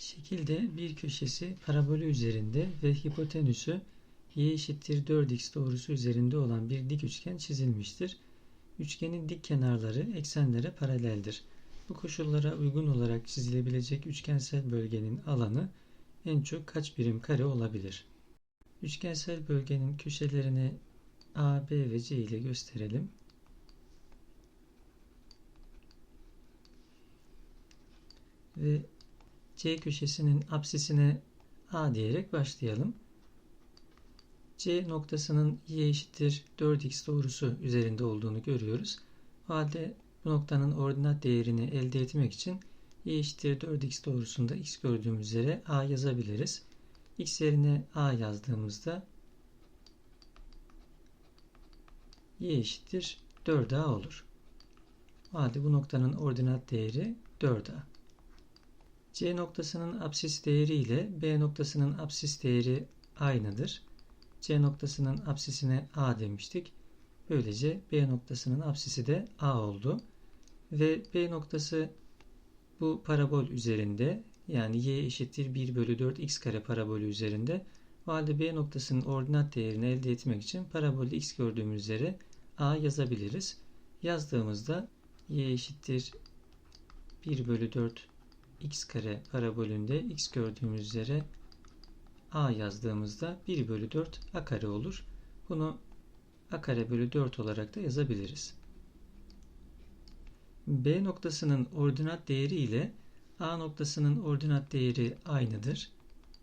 Şekilde bir köşesi parabolü üzerinde ve hipotenüsü y eşittir 4x doğrusu üzerinde olan bir dik üçgen çizilmiştir. Üçgenin dik kenarları eksenlere paraleldir. Bu koşullara uygun olarak çizilebilecek üçgensel bölgenin alanı en çok kaç birim kare olabilir? Üçgensel bölgenin köşelerini A, B ve C ile gösterelim. Ve C köşesinin apsisine A diyerek başlayalım. C noktasının y eşittir 4x doğrusu üzerinde olduğunu görüyoruz. O halde bu noktanın ordinat değerini elde etmek için y eşittir 4x doğrusunda x gördüğümüz üzere a yazabiliriz. x yerine a yazdığımızda y eşittir 4a olur. O halde bu noktanın ordinat değeri 4a. C noktasının apsis değeri ile B noktasının apsis değeri aynıdır. C noktasının apsisine A demiştik. Böylece B noktasının apsisi de A oldu. Ve B noktası bu parabol üzerinde yani y eşittir 1 bölü 4 x kare parabolü üzerinde. O halde B noktasının ordinat değerini elde etmek için parabolde x gördüğümüz üzere A yazabiliriz. Yazdığımızda y eşittir 1 bölü 4 x kare parabolünde x gördüğümüz üzere a yazdığımızda 1 bölü 4 a kare olur. Bunu a kare bölü 4 olarak da yazabiliriz. B noktasının ordinat değeri ile A noktasının ordinat değeri aynıdır.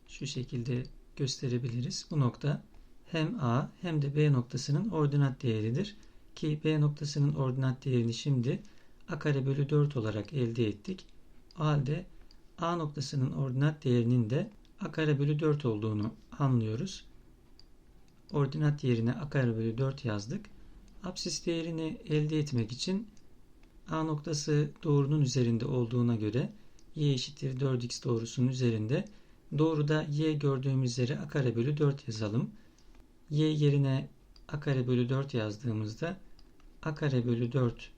Şu şekilde gösterebiliriz. Bu nokta hem A hem de B noktasının ordinat değeridir. Ki B noktasının ordinat değerini şimdi A kare bölü 4 olarak elde ettik. Halde A noktasının ordinat değerinin de a kare bölü 4 olduğunu anlıyoruz. Ordinat yerine a kare bölü 4 yazdık. Apsis değerini elde etmek için a noktası doğrunun üzerinde olduğuna göre y eşittir 4x doğrusunun üzerinde doğruda y gördüğümüz üzere a kare bölü 4 yazalım. y yerine a kare bölü 4 yazdığımızda a kare bölü 4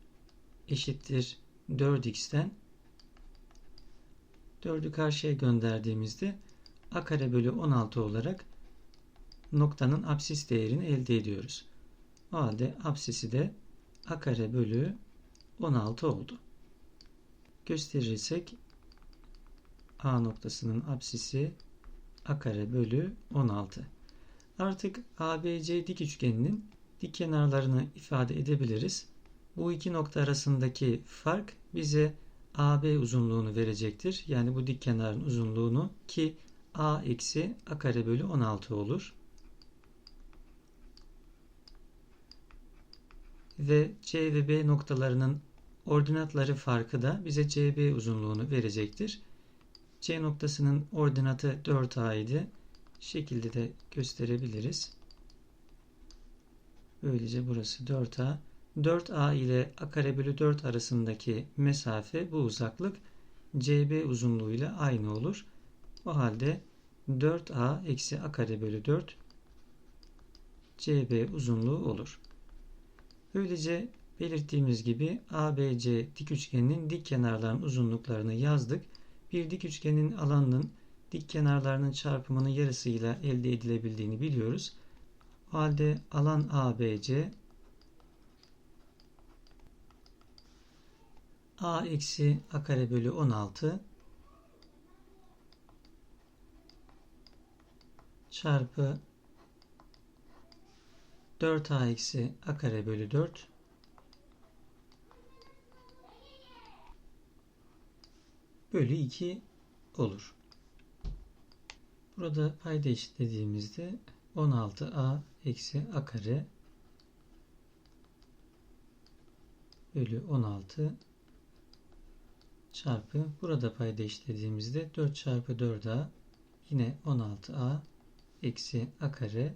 eşittir 4x'ten 4'ü karşıya gönderdiğimizde a kare bölü 16 olarak noktanın apsis değerini elde ediyoruz. O halde apsisi de a kare bölü 16 oldu. Gösterirsek a noktasının apsisi a kare bölü 16. Artık ABC dik üçgeninin dik kenarlarını ifade edebiliriz. Bu iki nokta arasındaki fark bize AB uzunluğunu verecektir. Yani bu dik kenarın uzunluğunu ki a eksi a kare bölü 16 olur. Ve C ve B noktalarının ordinatları farkı da bize CB uzunluğunu verecektir. C noktasının ordinatı 4A idi. Şekilde de gösterebiliriz. Böylece burası 4A. 4A ile A kare bölü 4 arasındaki mesafe bu uzaklık CB uzunluğuyla aynı olur. O halde 4a eksi a kare bölü 4 CB uzunluğu olur. Böylece belirttiğimiz gibi ABC dik üçgeninin dik kenarlarının uzunluklarını yazdık. Bir dik üçgenin alanının dik kenarlarının çarpımının yarısıyla elde edilebildiğini biliyoruz. O halde alan ABC a eksi a kare bölü 16 çarpı 4a eksi a kare bölü 4 bölü 2 olur. Burada payda eşitlediğimizde 16a eksi a kare bölü 16 çarpı burada payda eşitlediğimizde 4 çarpı 4a yine 16a eksi a kare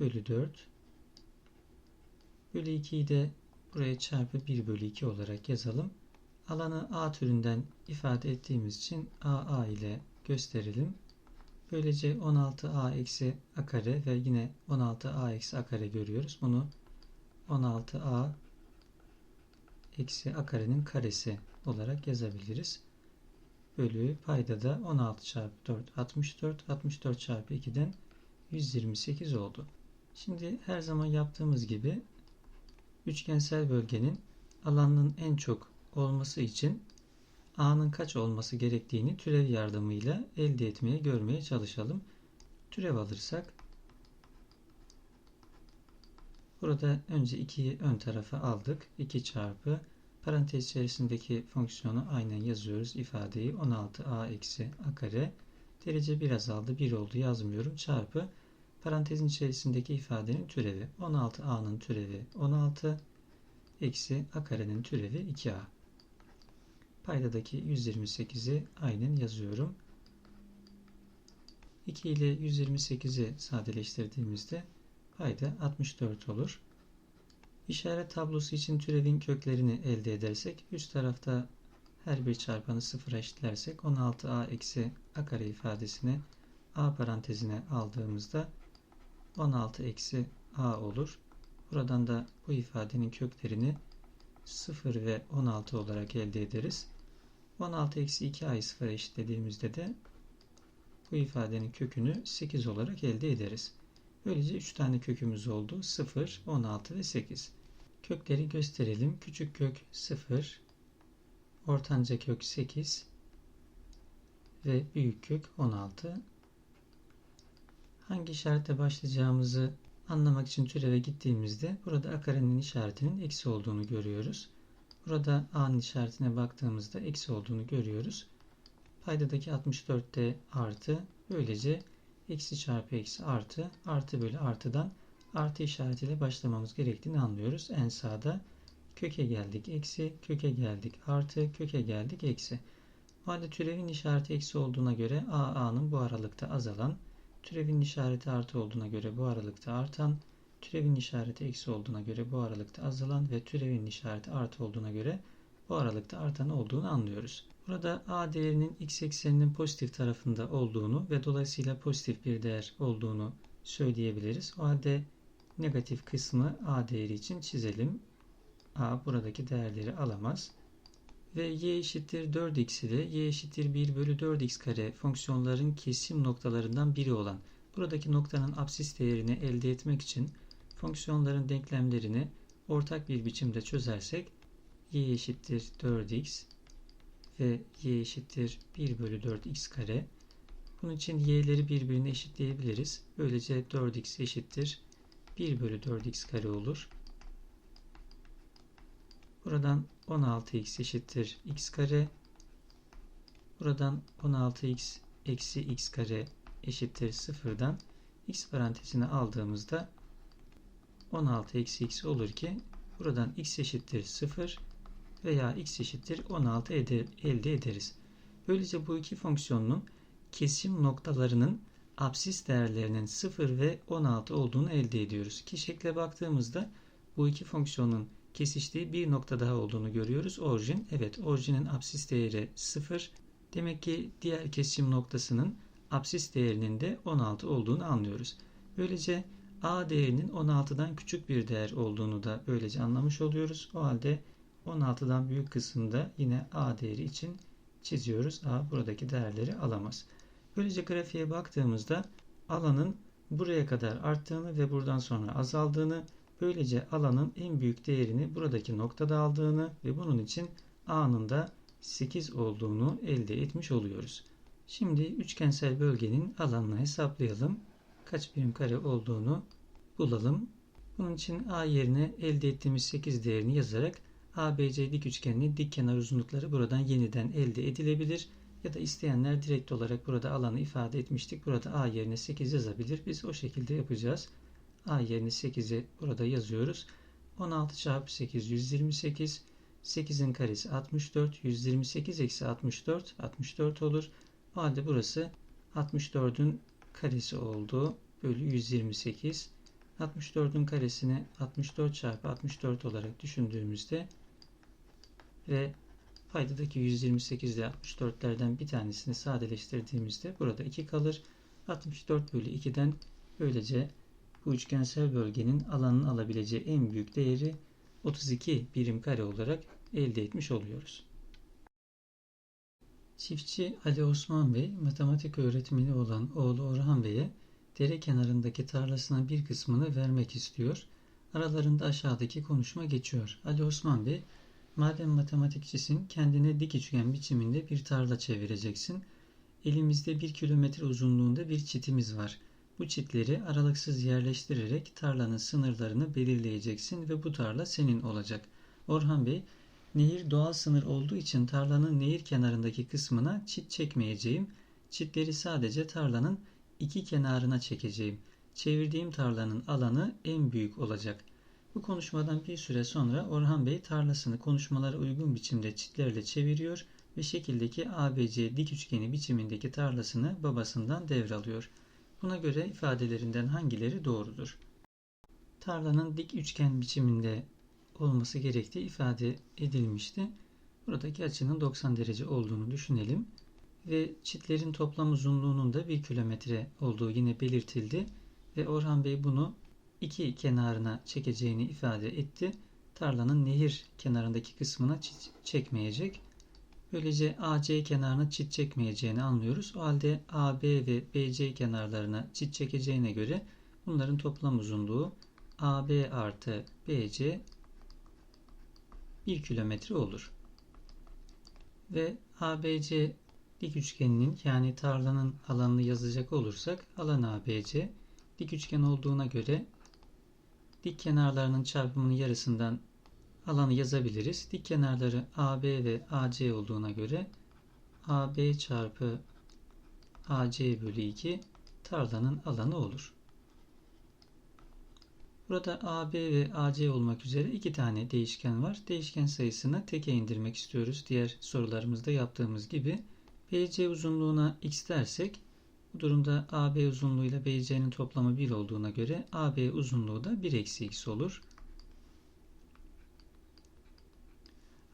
bölü 4 bölü 2'yi de buraya çarpı 1 bölü 2 olarak yazalım. Alanı a türünden ifade ettiğimiz için a ile gösterelim. Böylece 16a eksi a kare ve yine 16a eksi a kare görüyoruz. Bunu 16a eksi a karenin karesi olarak yazabiliriz. bölü payda da 16 çarpı 4 64 64 çarpı 2'den 128 oldu. Şimdi her zaman yaptığımız gibi üçgensel bölgenin alanının en çok olması için a'nın kaç olması gerektiğini türev yardımıyla elde etmeye görmeye çalışalım. Türev alırsak burada önce 2'yi ön tarafa aldık. 2 çarpı parantez içerisindeki fonksiyonu aynen yazıyoruz. İfadeyi 16a eksi a kare. Derece 1 azaldı 1 oldu. Yazmıyorum. Çarpı parantezin içerisindeki ifadenin türevi. 16a'nın türevi 16 eksi a karenin türevi 2a paydadaki 128'i aynen yazıyorum. 2 ile 128'i sadeleştirdiğimizde payda 64 olur. İşaret tablosu için türevin köklerini elde edersek üst tarafta her bir çarpanı sıfıra eşitlersek 16a eksi a kare ifadesini a parantezine aldığımızda 16 eksi a olur. Buradan da bu ifadenin köklerini 0 ve 16 olarak elde ederiz. 16 eksi 2a'yı sıfıra eşitlediğimizde de bu ifadenin kökünü 8 olarak elde ederiz. Böylece 3 tane kökümüz oldu. 0, 16 ve 8. Kökleri gösterelim. Küçük kök 0, ortanca kök 8 ve büyük kök 16. Hangi işaretle başlayacağımızı anlamak için türeve gittiğimizde burada a karenin işaretinin eksi olduğunu görüyoruz. Burada a'nın işaretine baktığımızda eksi olduğunu görüyoruz. Paydadaki 64'te artı. Böylece eksi çarpı eksi artı artı bölü artıdan artı işaretiyle başlamamız gerektiğini anlıyoruz. En sağda köke geldik eksi, köke geldik artı, köke geldik eksi. O halde türevin işareti eksi olduğuna göre a a'nın bu aralıkta azalan, türevin işareti artı olduğuna göre bu aralıkta artan, türevin işareti eksi olduğuna göre bu aralıkta azalan ve türevin işareti artı olduğuna göre bu aralıkta artan olduğunu anlıyoruz. Burada a değerinin x ekseninin pozitif tarafında olduğunu ve dolayısıyla pozitif bir değer olduğunu söyleyebiliriz. O halde negatif kısmı a değeri için çizelim. a buradaki değerleri alamaz. Ve y eşittir 4x ile y eşittir 1 bölü 4x kare fonksiyonların kesim noktalarından biri olan buradaki noktanın absis değerini elde etmek için fonksiyonların denklemlerini ortak bir biçimde çözersek y eşittir 4x ve y eşittir 1 bölü 4x kare. Bunun için y'leri birbirine eşitleyebiliriz. Böylece 4x eşittir 1 bölü 4x kare olur. Buradan 16x eşittir x kare. Buradan 16x eksi x kare eşittir sıfırdan x parantezine aldığımızda 16 eksi x olur ki buradan x eşittir 0 veya x eşittir 16 ede, elde ederiz. Böylece bu iki fonksiyonun kesim noktalarının absis değerlerinin 0 ve 16 olduğunu elde ediyoruz. Ki şekle baktığımızda bu iki fonksiyonun kesiştiği bir nokta daha olduğunu görüyoruz. Orijin, evet orijinin absis değeri 0. Demek ki diğer kesim noktasının absis değerinin de 16 olduğunu anlıyoruz. Böylece a değerinin 16'dan küçük bir değer olduğunu da böylece anlamış oluyoruz. O halde 16'dan büyük kısımda yine a değeri için çiziyoruz. a buradaki değerleri alamaz. Böylece grafiğe baktığımızda alanın buraya kadar arttığını ve buradan sonra azaldığını, böylece alanın en büyük değerini buradaki noktada aldığını ve bunun için a'nın da 8 olduğunu elde etmiş oluyoruz. Şimdi üçgensel bölgenin alanını hesaplayalım. Kaç birim kare olduğunu bulalım. Bunun için a yerine elde ettiğimiz 8 değerini yazarak ABC dik üçgeninin dik kenar uzunlukları buradan yeniden elde edilebilir. Ya da isteyenler direkt olarak burada alanı ifade etmiştik. Burada A yerine 8 yazabilir. Biz o şekilde yapacağız. A yerine 8'i burada yazıyoruz. 16 çarpı 8 128. 8'in karesi 64. 128 eksi 64 64 olur. O halde burası 64'ün karesi oldu. Bölü 128. 64'ün karesini 64 çarpı 64 olarak düşündüğümüzde ve paydadaki 128 ile 64'lerden bir tanesini sadeleştirdiğimizde burada 2 kalır. 64 bölü 2'den böylece bu üçgensel bölgenin alanın alabileceği en büyük değeri 32 birim kare olarak elde etmiş oluyoruz. Çiftçi Ali Osman Bey matematik öğretmeni olan oğlu Orhan Bey'e dere kenarındaki tarlasının bir kısmını vermek istiyor. Aralarında aşağıdaki konuşma geçiyor. Ali Osman Bey, madem matematikçisin kendine dik üçgen biçiminde bir tarla çevireceksin. Elimizde bir kilometre uzunluğunda bir çitimiz var. Bu çitleri aralıksız yerleştirerek tarlanın sınırlarını belirleyeceksin ve bu tarla senin olacak. Orhan Bey, nehir doğal sınır olduğu için tarlanın nehir kenarındaki kısmına çit çekmeyeceğim. Çitleri sadece tarlanın iki kenarına çekeceğim. Çevirdiğim tarlanın alanı en büyük olacak. Bu konuşmadan bir süre sonra Orhan Bey tarlasını konuşmalara uygun biçimde çitlerle çeviriyor ve şekildeki ABC dik üçgeni biçimindeki tarlasını babasından devralıyor. Buna göre ifadelerinden hangileri doğrudur? Tarlanın dik üçgen biçiminde olması gerektiği ifade edilmişti. Buradaki açının 90 derece olduğunu düşünelim ve çitlerin toplam uzunluğunun da 1 kilometre olduğu yine belirtildi ve Orhan Bey bunu iki kenarına çekeceğini ifade etti. Tarlanın nehir kenarındaki kısmına çit çekmeyecek. Böylece AC kenarına çit çekmeyeceğini anlıyoruz. O halde AB ve BC kenarlarına çit çekeceğine göre bunların toplam uzunluğu AB artı BC 1 kilometre olur. Ve ABC dik üçgeninin yani tarlanın alanını yazacak olursak alan ABC dik üçgen olduğuna göre dik kenarlarının çarpımının yarısından alanı yazabiliriz. Dik kenarları AB ve AC olduğuna göre AB çarpı AC bölü 2 tarlanın alanı olur. Burada AB ve AC olmak üzere iki tane değişken var. Değişken sayısını teke indirmek istiyoruz. Diğer sorularımızda yaptığımız gibi. BC uzunluğuna x dersek bu durumda AB uzunluğuyla BC'nin toplamı 1 olduğuna göre AB uzunluğu da 1 eksi x olur.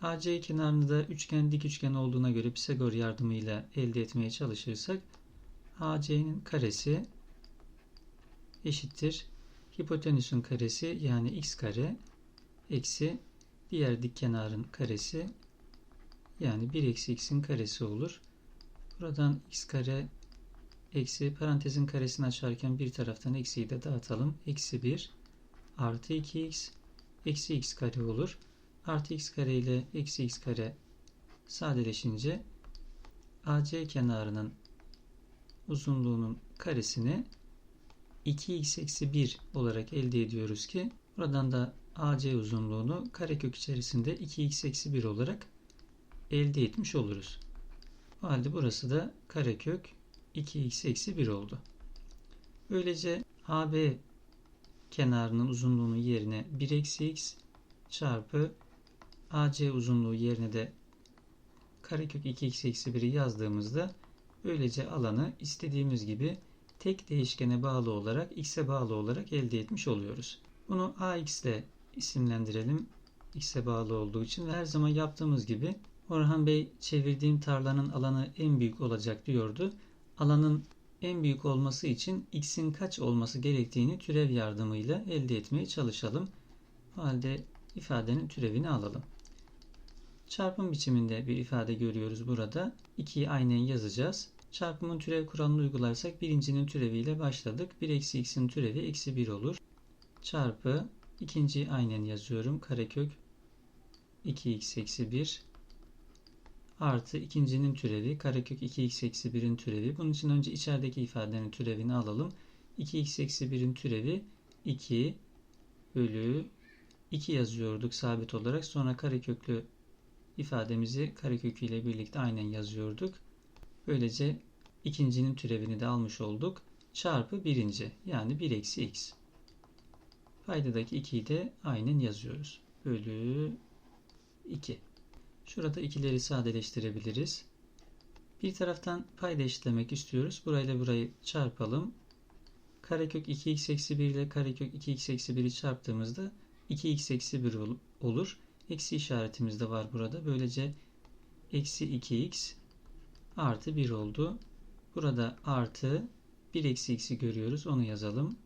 AC kenarını da üçgen dik üçgen olduğuna göre Pisagor yardımıyla elde etmeye çalışırsak AC'nin karesi eşittir. Hipotenüsün karesi yani x kare eksi diğer dik kenarın karesi yani 1 eksi x'in karesi olur. Buradan x kare eksi parantezin karesini açarken bir taraftan eksiyi de dağıtalım. Eksi 1 artı 2x eksi x kare olur. Artı x kare ile eksi x kare sadeleşince AC kenarının uzunluğunun karesini 2x eksi 1 olarak elde ediyoruz ki buradan da AC uzunluğunu karekök içerisinde 2x eksi 1 olarak elde etmiş oluruz. O halde burası da karekök 2x eksi 1 oldu. Böylece AB kenarının uzunluğunun yerine 1 eksi x çarpı AC uzunluğu yerine de karekök 2x eksi 1'i yazdığımızda böylece alanı istediğimiz gibi tek değişkene bağlı olarak x'e bağlı olarak elde etmiş oluyoruz. Bunu ax ile isimlendirelim. x'e bağlı olduğu için ve her zaman yaptığımız gibi Orhan Bey çevirdiğim tarlanın alanı en büyük olacak diyordu. Alanın en büyük olması için x'in kaç olması gerektiğini türev yardımıyla elde etmeye çalışalım. O halde ifadenin türevini alalım. Çarpım biçiminde bir ifade görüyoruz burada. 2'yi aynen yazacağız. Çarpımın türev kuralını uygularsak birincinin türeviyle başladık. 1 eksi x'in türevi eksi 1 olur. Çarpı ikinciyi aynen yazıyorum. Karekök 2x eksi 1 artı ikincinin türevi karekök 2x eksi 1'in türevi. Bunun için önce içerideki ifadenin türevini alalım. 2x eksi 1'in türevi 2 bölü 2 yazıyorduk sabit olarak. Sonra kareköklü ifademizi karekökü ile birlikte aynen yazıyorduk. Böylece ikincinin türevini de almış olduk. Çarpı birinci yani 1 eksi x. Paydadaki 2'yi de aynen yazıyoruz. Bölü 2. Şurada ikileri sadeleştirebiliriz. Bir taraftan payda eşitlemek istiyoruz. Burayla burayı çarpalım. Karekök 2x eksi 1 ile karekök 2x eksi 1'i çarptığımızda 2x eksi 1 olur. Eksi işaretimiz de var burada. Böylece eksi 2x artı 1 oldu. Burada artı 1 eksi x'i görüyoruz. Onu yazalım.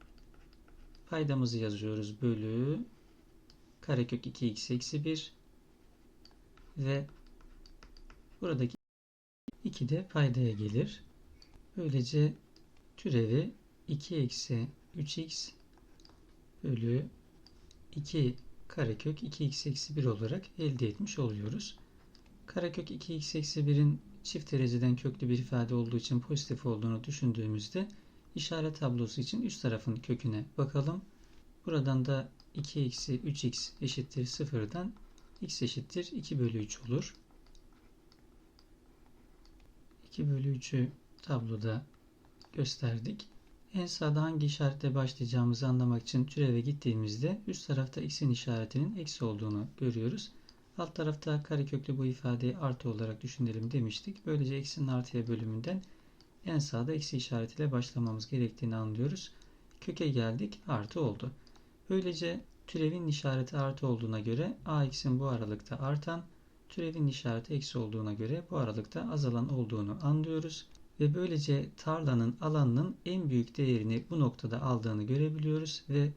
Paydamızı yazıyoruz. Bölü karekök 2x eksi 1 ve buradaki 2 de paydaya gelir. Böylece türevi 2 eksi 3x bölü 2 karekök 2x eksi 1 olarak elde etmiş oluyoruz. Karekök 2x eksi 1'in çift dereceden köklü bir ifade olduğu için pozitif olduğunu düşündüğümüzde işaret tablosu için üst tarafın köküne bakalım. Buradan da 2 eksi 3x eşittir 0'dan x eşittir 2 bölü 3 olur. 2 bölü 3'ü tabloda gösterdik. En sağda hangi işaretle başlayacağımızı anlamak için türeve gittiğimizde üst tarafta x'in işaretinin eksi olduğunu görüyoruz. Alt tarafta kareköklü bu ifadeyi artı olarak düşünelim demiştik. Böylece x'in artıya bölümünden en sağda eksi işaretiyle başlamamız gerektiğini anlıyoruz. Köke geldik artı oldu. Böylece türevin işareti artı olduğuna göre ax'in bu aralıkta artan, türevin işareti eksi olduğuna göre bu aralıkta azalan olduğunu anlıyoruz. Ve böylece tarlanın alanının en büyük değerini bu noktada aldığını görebiliyoruz ve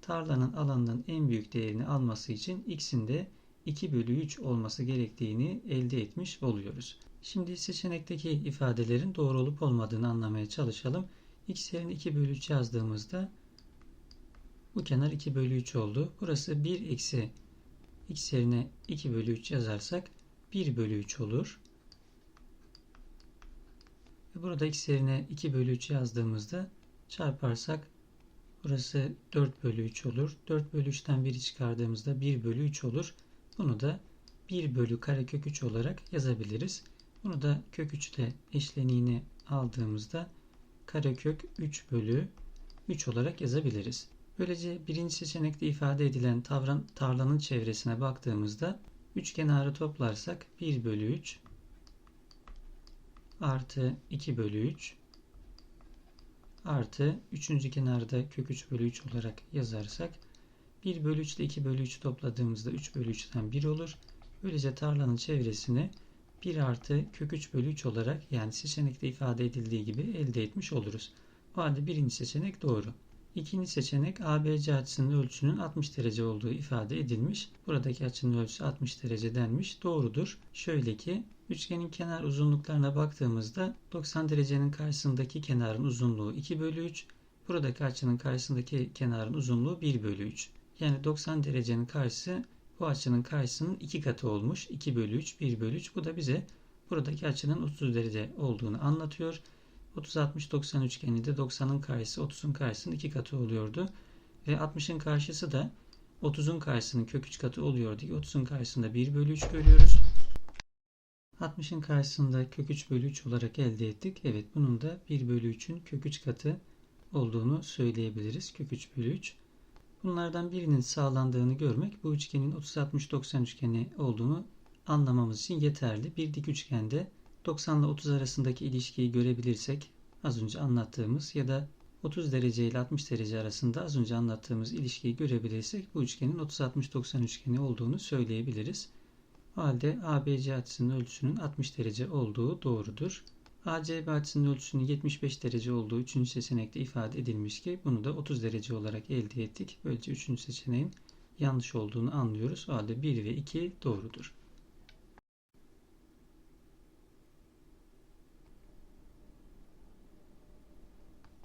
tarlanın alanının en büyük değerini alması için x'in de 2 bölü 3 olması gerektiğini elde etmiş oluyoruz. Şimdi seçenekteki ifadelerin doğru olup olmadığını anlamaya çalışalım. x yerine 2 bölü 3 yazdığımızda bu kenar 2 bölü 3 oldu. Burası 1 eksi x yerine 2 bölü 3 yazarsak 1 bölü 3 olur. Ve burada x yerine 2 bölü 3 yazdığımızda çarparsak burası 4 bölü 3 olur. 4 bölü 3'ten 1'i çıkardığımızda 1 bölü 3 olur. Bunu da 1 bölü karekök 3 olarak yazabiliriz. Bunu da kök 3 ile eşleniğini aldığımızda karekök 3 bölü 3 olarak yazabiliriz. Böylece birinci seçenekte ifade edilen tavran, tarlanın çevresine baktığımızda 3 kenarı toplarsak 1 bölü 3 artı 2 bölü 3 artı 3. kenarda kök 3 bölü 3 olarak yazarsak 1 bölü 3 ile 2 bölü 3 topladığımızda 3 bölü 3'ten 1 olur. Böylece tarlanın çevresini 1 artı kök 3 bölü 3 olarak yani seçenekte ifade edildiği gibi elde etmiş oluruz. O halde birinci seçenek doğru. İkinci seçenek ABC açısının ölçüsünün 60 derece olduğu ifade edilmiş. Buradaki açının ölçüsü 60 derece denmiş. Doğrudur. Şöyle ki üçgenin kenar uzunluklarına baktığımızda 90 derecenin karşısındaki kenarın uzunluğu 2 bölü 3. Buradaki açının karşısındaki kenarın uzunluğu 1 bölü 3. Yani 90 derecenin karşısı bu açının karşısının 2 katı olmuş. 2 bölü 3, 1 bölü 3. Bu da bize buradaki açının 30 derece olduğunu anlatıyor. 30-60-90 üçgeninde 90'ın karşısı 30'un karşısının 2 katı oluyordu. Ve 60'ın karşısı da 30'un karşısının kök 3 katı oluyordu. 30'un karşısında 1 bölü 3 görüyoruz. 60'ın karşısında kök 3 bölü 3 olarak elde ettik. Evet bunun da 1 bölü 3'ün kök 3 katı olduğunu söyleyebiliriz. Kök 3 bölü 3. Bunlardan birinin sağlandığını görmek bu üçgenin 30-60-90 üçgeni olduğunu anlamamız için yeterli. Bir dik üçgende 90 ile 30 arasındaki ilişkiyi görebilirsek az önce anlattığımız ya da 30 derece ile 60 derece arasında az önce anlattığımız ilişkiyi görebilirsek bu üçgenin 30-60-90 üçgeni olduğunu söyleyebiliriz. O halde ABC açısının ölçüsünün 60 derece olduğu doğrudur. ACB açısının ölçüsünün 75 derece olduğu 3. seçenekte ifade edilmiş ki bunu da 30 derece olarak elde ettik. Böylece 3. seçeneğin yanlış olduğunu anlıyoruz. O halde 1 ve 2 doğrudur.